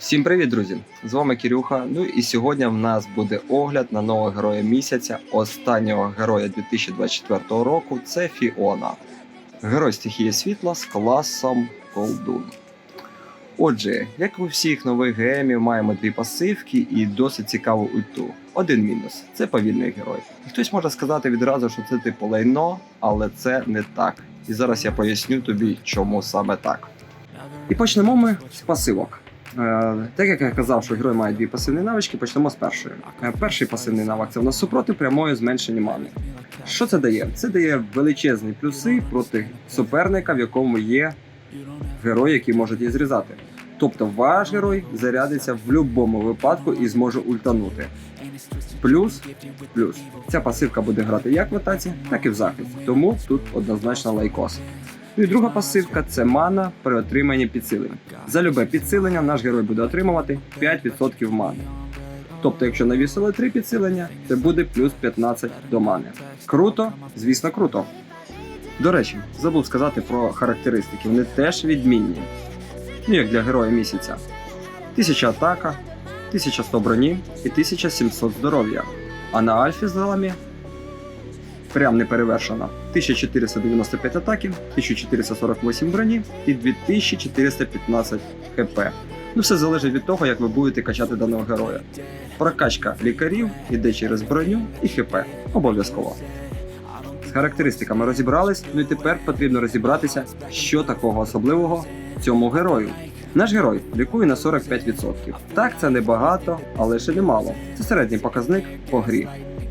Всім привіт, друзі! З вами Кирюха. Ну і сьогодні в нас буде огляд на нового героя місяця, останнього героя 2024 року. Це Фіона. Герой стихії світла з класом Колдун. Отже, як у всіх нових гемів, маємо дві пасивки і досить цікаву ульту. Один мінус це повільний герой. Хтось може сказати відразу, що це типу лайно, але це не так. І зараз я поясню тобі, чому саме так. І почнемо ми з пасивок. Е, Так як я казав, що герой має дві пасивні навички, почнемо з першої. Е, Перший пасивний навик це в нас супротив прямої зменшення мани. Що це дає? Це дає величезні плюси проти суперника, в якому є герой, який може її зрізати. Тобто ваш герой зарядиться в будь-якому випадку і зможе ультанути. Плюс, плюс, ця пасивка буде грати як в атаці, так і в захисті. Тому тут однозначно лайкос. Ну і друга пасивка це мана при отриманні підсилення. За любе підсилення наш герой буде отримувати 5% мани. Тобто, якщо навісили 3 підсилення, це буде плюс 15 до мани. Круто, звісно, круто. До речі, забув сказати про характеристики. Вони теж відмінні. Ну, як для героя місяця. 1000 атака, 1100 броні і 1700 здоров'я. А на альфі з ламі прям не перевершено. 1495 атаків, 1448 броні і 2415 хп. Ну, все залежить від того, як ви будете качати даного героя. Прокачка лікарів іде через броню і хп. Обов'язково. З характеристиками розібрались, ну і тепер потрібно розібратися, що такого особливого цьому герою. Наш герой лікує на 45%. Так, це небагато, але ще немало. Це середній показник по грі.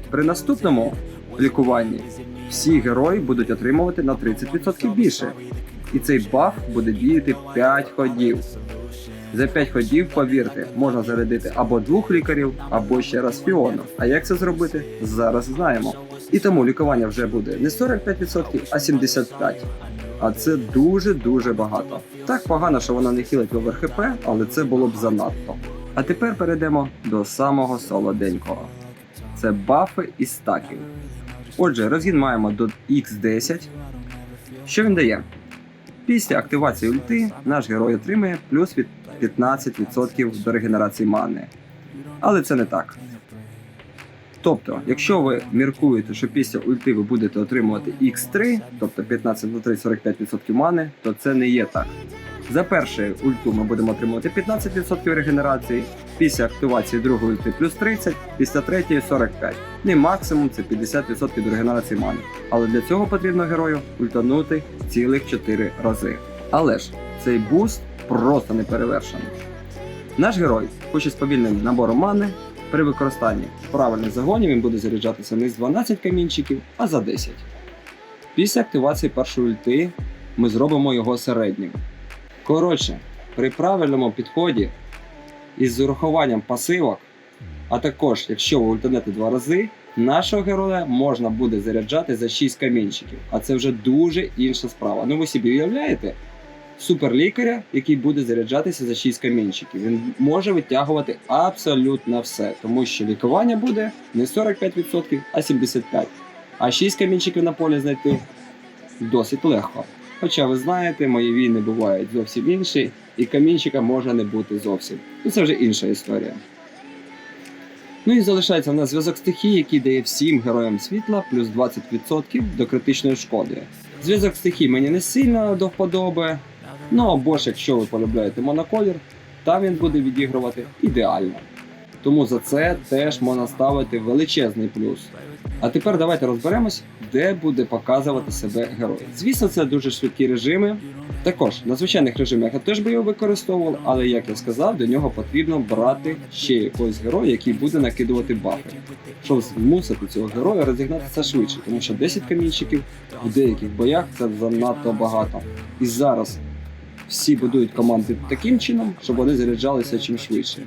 При наступному лікуванні всі герої будуть отримувати на 30% більше. І цей баф буде діяти 5 ходів. За 5 ходів, повірте, можна зарядити або двох лікарів, або ще раз Фіону. А як це зробити? Зараз знаємо. І тому лікування вже буде не 45%, а 75%. А це дуже-дуже багато. Так погано, що вона не хілить в ХП, але це було б занадто. А тепер перейдемо до самого солоденького. Це бафи і стаків. Отже, розгін маємо до X10. Що він дає? Після активації ульти наш герой отримує плюс від 15% до регенерації мани. Але це не так. Тобто, якщо ви міркуєте, що після ульти ви будете отримувати X3, тобто 15 на 3 45% мани, то це не є так. За першою ульту ми будемо отримувати 15% регенерації, після активації другої ульти плюс 30, після третьої 45. Ну і максимум це 50% до регенерації мани. Але для цього потрібно герою ультанути цілих 4 рази. Але ж цей буст просто не перевершений. Наш герой, хоч і з повільним набором мани, при використанні правильних загонів він буде заряджатися не з 12 камінчиків, а за 10. Після активації першої ульти ми зробимо його середнім. Коротше, при правильному підході із урахуванням пасивок, а також якщо ви ультанете два рази, нашого героя можна буде заряджати за 6 камінчиків, а це вже дуже інша справа. Ну ви собі уявляєте? Суперлікаря, який буде заряджатися за 6 камінчиків. Він може витягувати абсолютно все, тому що лікування буде не 45%, а 75%. А 6 камінчиків на полі знайти досить легко. Хоча ви знаєте, мої війни бувають зовсім інші, і камінчика може не бути зовсім. Ну це вже інша історія. Ну і залишається в нас зв'язок стихії, який дає всім героям світла плюс 20% до критичної шкоди. Зв'язок стихій мені не сильно до вподоби. Ну або ж якщо ви полюбляєте моноколір, та він буде відігрувати ідеально. Тому за це теж можна ставити величезний плюс. А тепер давайте розберемось, де буде показувати себе герой. Звісно, це дуже швидкі режими. Також на звичайних режимах я теж би його використовував, але як я сказав, до нього потрібно брати ще якогось героя, який буде накидувати бафи, щоб змусити цього героя розігнатися швидше, тому що 10 камінчиків в деяких боях це занадто багато. І зараз всі будують команди таким чином, щоб вони заряджалися чим швидше.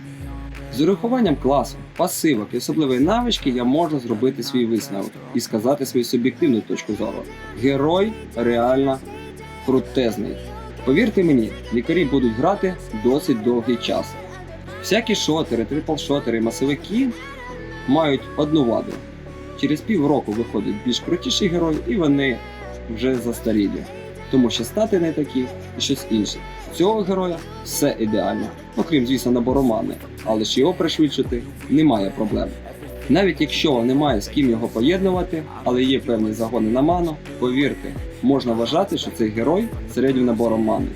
З урахуванням класу, пасивок і особливої навички я можу зробити свій висновок і сказати свою суб'єктивну точку зору. Герой реально крутезний. Повірте мені, лікарі будуть грати досить довгий час. Всякі шотери, трипл-шотери масовики мають одну ваду. Через півроку виходить більш крутіший герой, і вони вже застарілі. Тому що стати не такі і щось інше. Цього героя все ідеально, окрім, звісно, набору мани, але ж його пришвидшити немає проблем. Навіть якщо немає з ким його поєднувати, але є певні загони на ману, повірте, можна вважати, що цей герой середнім набором мани.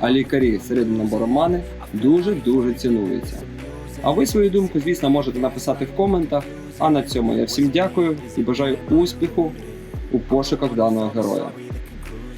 А лікарі середнім набором мани дуже-дуже цінуються. А ви свою думку, звісно, можете написати в коментах. А на цьому я всім дякую і бажаю успіху у пошуках даного героя.